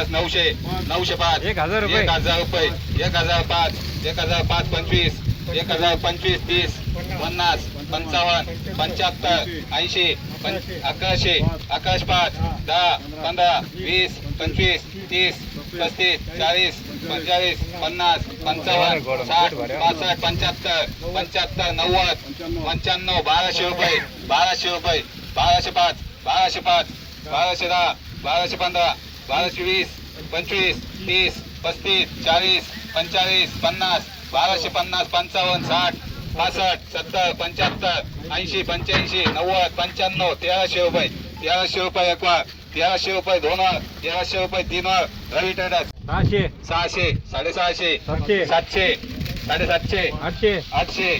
पन्नास नऊशे नऊशे पाच. एक हजार रुपये. एक हजार रुपये. एक हजार पाच एक हजार पाच पंचवीस एक हजार पंचवीस तीस पन्नास पंचावन्न पंच्याहत्तर ऐंशी अकराशे अकराशे पाच दहा पंधरा वीस पंचवीस तीस पस्तीस चाळीस पंचेचाळीस पन्नास पंचावन्न साठ पासष्ट पंच्याहत्तर पंच्याहत्तर नव्वद पंच्याण्णव बाराशे रुपये बाराशे रुपये बाराशे पाच बाराशे पाच बाराशे दहा बाराशे पंधरा बाराशे वीस पंचवीस तीस पस्तीस चाळीस पंचेचाळीस पन्नास बाराशे पन्नास पंचावन्न साठ पासष्ट सत्तर पंच्याहत्तर ऐंशी पंच्याऐंशी नव्वद पंच्याण्णव तेराशे रुपये. तेराशे रुपये एक वर तेराशे रुपये दोन वर तेराशे रुपये तीन वर. रवी ट्रेडर्स. सहाशे. सहाशे साडेसहाशे सातशे साडेसातशे. आठशे. आठशे.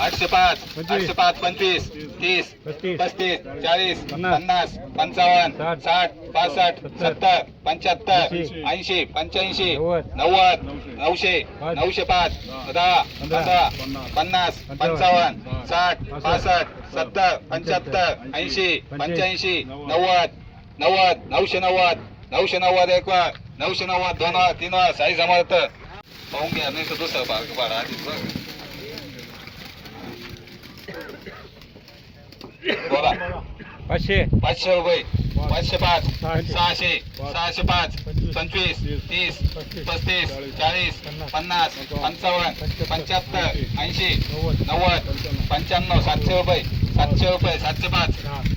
आठशे पाच. पंचवीस. आठशे पाच पंचवीस. तीस. पस्तीस. चाळीस. पन्नास. पंचावन्न. साठ. साठ. पासष्ट. सत्तर. सत्तर. पंच्याहत्तर. ऐंशी. ऐंशी. पंच्याऐंशी. नव्वद. नऊशे. पाच. नऊशे पाच. दहा. पंधरा. पन्नास. पंचावन्न. साठ. पासष्ट. सत्तर. पंच्याहत्तर. ऐंशी. पंच्याऐंशी. पंच्याऐंशी. नव्वद. नव्वद. नऊशे नव्वद. नऊशे नव्वद एक वर. नऊशे नव्वद दोन वर तीन वर. साई समर्थ पाहून घ्या नाही तर दुसरं भाग भाडा आधीच बघ बोला। पाचशे पाचशे रुपये पाचशे पाच सहाशे. सहाशे सहाशे पाच। पंचवीस। तीस। पस्तीस चाळीस पन्नास। पंचावन्न पंच्याहत्तर ऐंशी। नव्वद। पंच्याण्णव सातशे रुपये सातशे रुपये सातशे पाच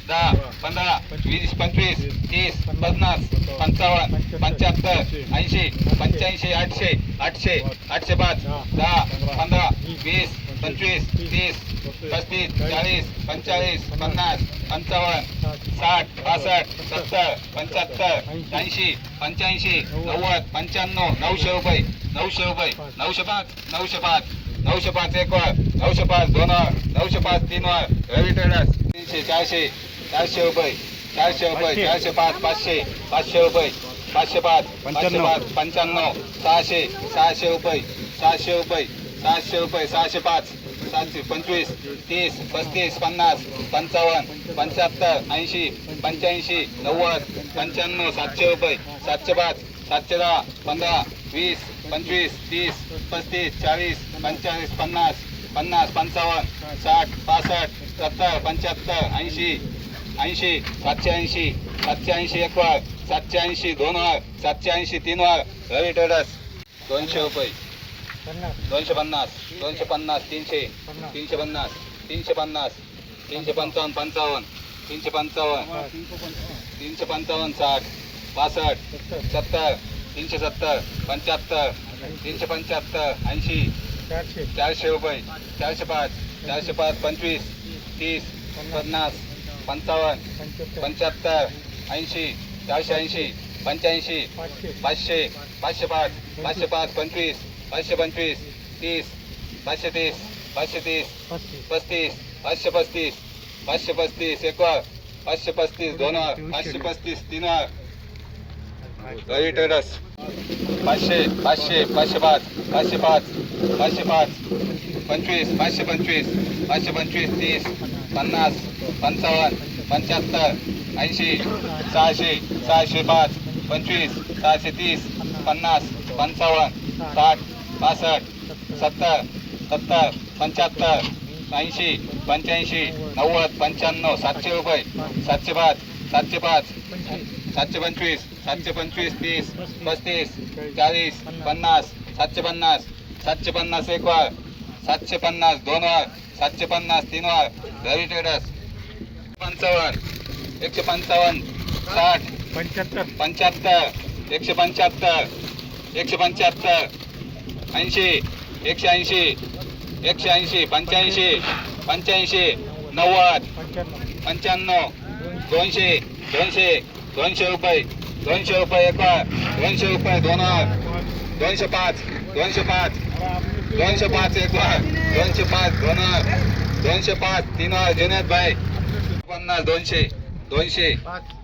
दहा पंधरा वीस पंचवीस तीस पन्नास पंचावन्न पंच्याहत्तर ऐंशी पंच्याऐंशी आठशे आठशे आठशे पाच दहा पंधरा वीस पंचवीस तीस पस्तीस चाळीस पंचेचाळीस पन्नास पंचावन्न साठ पासष्ट सत्तर पंच्याहत्तर ऐंशी पंच्याऐंशी नव्वद पंच्याण्णव नऊशे रुपये नऊशे रुपये नऊशे पाच नऊशे पाच. नऊशे पाच एक वर नऊशे पाच दोन वर नऊशे पाच तीन वर. रवी ट्रेडर्स तीनशे चारशे चारशे रुपये चारशे रुपये चारशे पाच पाचशे पाचशे रुपये पाचशे पाच पाचशे पंच्याण्णव. पाच पंच्याण्णव सहाशे सहाशे रुपये सहाशे रुपये सहाशे रुपये सहाशे पाच सातशे पंचवीस तीस पस्तीस पन्नास पंचावन्न पंच्याहत्तर ऐंशी पंच्याऐंशी नव्वद पंच्याण्णव सातशे रुपये सातशे पाच सातशे दहा पंधरा वीस पंचवीस तीस पस्तीस चाळीस पंचेचाळीस पन्नास पन्नास पंचावन्न साठ पासष्ट सत्तर पंच्याहत्तर ऐंशी ऐंशी सातशे ऐंशी सातशे ऐंशी एक वर सातशे ऐंशी दोन वर सातशे ऐंशी तीन वर रवी ट्रेडर्स दोनशे रुपये. दोनशे पन्नास दोनशे पन्नास तीनशे तीनशे पन्नास तीनशे पन्नास तीनशे पंचावन्न पंचावन्न तीनशे पंचावन्न तीनशे पंचावन्न साठ पासष्ट सत्तर तीनशे सत्तर पंच्याहत्तर तीनशे पंच्याहत्तर ऐंशी चारशे. रुपये चारशे पाच चारशे पाच पंचवीस तीस पन्नास पंचावन्न पंच्याहत्तर. ऐंशी चारशे ऐंशी पंच्याऐंशी पाचशे. पाचशे पाच पाचशे पाच पंचवीस पाचशे पंचवीस तीस पाचशे तीस पाचशे तीस पस्तीस. पाचशे पस्तीस पाचशे पस्तीस एक पाचशे पस्तीस दोन पाचशे पस्तीस तीन रवी ट्रेडर्स पाचशे पाचशे पाचशे पाच पाचशे पाच पाचशे पाच पंचवीस पाचशे पंचवीस पाचशे पंचवीस तीस पन्नास पंचावन्न पंच्याहत्तर ऐंशी सहाशे सहाशे पाच पंचवीस सहाशे तीस पन्नास पंचावन्न साठ पासष्ट सत्तर सत्तर पंच्याहत्तर ऐंशी पंच्याऐंशी नव्वद पंच्याण्णव सातशे रुपये सातशे पाच सातशे पाच सातशे पंचवीस सातशे पंचवीस तीस पस्तीस चाळीस पन्नास सातशे पन्नास सातशे पन्नास एक वर सातशे पन्नास दोन वर सातशे पन्नास तीन वर रवी ट्रेडर्स पंचावन्न एकशे पंचावन्न साठ पंच्याहत्तर. पंच्याहत्तर एकशे पंच्याहत्तर एकशे पंच्याहत्तर ऐंशी एकशे ऐंशी एकशे ऐंशी पंच्याऐंशी पंच्याऐंशी नव्वद पंच्याण्णव. पंच्याण्णव दोनशे दोनशे दोनशे रुपये. दोनशे रुपये एक दोनशे रुपये दोन दोनशे पाच. दोनशे पाच. दोनशे पाच एक दोनशे पाच दोन दोनशे पाच तीन जुनेद भाई. पन्नास दोनशे. दोनशे.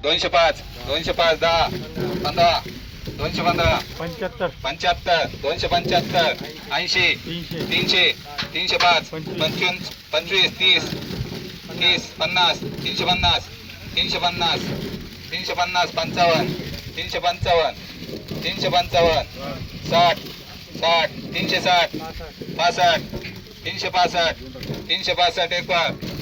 दोनशे पाच. दोनशे पाच दहा. पंधरा. दोनशे पंधरा. पंच्याहत्तर. पंच्याहत्तर. दोनशे पंच्याहत्तर. ऐंशी. तीनशे. तीनशे. पाच. पंचवीस. पंचवीस तीस. तीस. पन्नास. तीनशे पन्नास. तीनशे पन्नास. तीनशे पन्नास पंचावन्न तीनशे पंचावन्न तीनशे पंचावन्न साठ साठ तीनशे साठ पासष्ट तीनशे पासष्ट तीनशे पासष्ट एक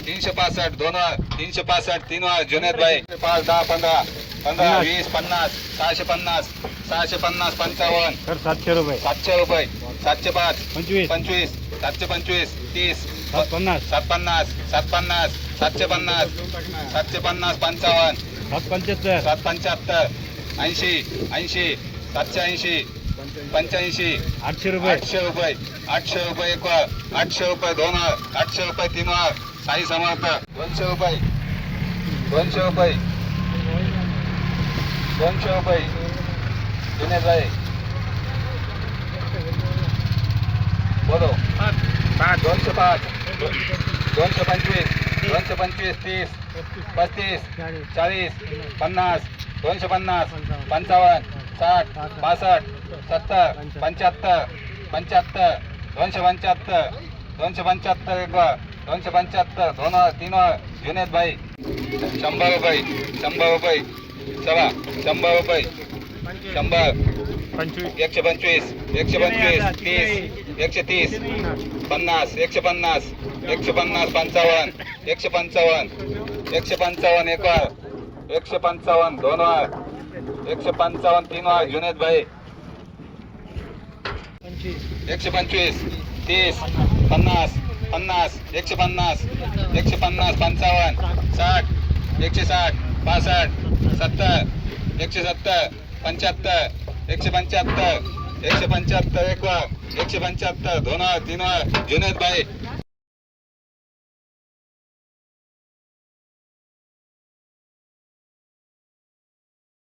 तीनशे पासष्ट दोन तीनशे पासष्ट तीन जुनेद भाई पाच दहा पंधरा पंधरा वीस पन्नास सहाशे पन्नास सहाशे पन्नास पंचावन्न. सातशे रुपये. सातशे रुपये. सातशे पाच. पंचवीस. पंचवीस. सातशे पंचवीस. तीस. सात पन्नास सात पन्नास सात पन्नास सातशे पन्नास. सातशे पन्नास पंचावन्न. सात पंच्याहत्तर सात पंच्याहत्तर ऐंशी ऐंशी सातशे ऐंशी पंच्याऐंशी. आठशे रुपये. आठशे रुपये. आठशे रुपये एक वर आठशे रुपये दोन वर आठशे रुपये तीन वर साई समर्थ. दोनशे रुपये. दोनशे रुपये. दोनशे रुपये. जुने जाय बोलो. पाच. दोनशे पाच. दोनशे पंचवीस. दोनशे पंचवीस तीस पस्तीस चाळीस पन्नास दोनशे पन्नास पंचावन्न साठ पासष्ट सत्तर पंच्याहत्तर पंच्याहत्तर दोनशे पंच्याहत्तर दोनशे पंच्याहत्तर एक दोनशे पंच्याहत्तर दोन तीन वर जुनेद भाई. शंभर रुपये शंभर रुपये चला शंभर रुपये शंभर पंचवीस एकशे पंचवीस एकशे पंचवीस तीस एकशे तीस पन्नास एकशे पन्नास एकशे पन्नास पंचावन्न एकशे पंचावन्न. एकशे पंचावन्न एक वर एकशे पंचावन्न दोन वर एकशे पंचावन्न तीन वर जुनेद भाई एकशे पंचवीस तीस पन्नास पन्नास एकशे पन्नास एकशे पन्नास पंचावन्न साठ एकशे साठ पासष्ट सत्तर एकशे सत्तर पंच्याहत्तर एकशे पंच्याहत्तर एकशे पंच्याहत्तर एक वर एकशे पंच्याहत्तर दोन वर तीन वर जुनेद भाई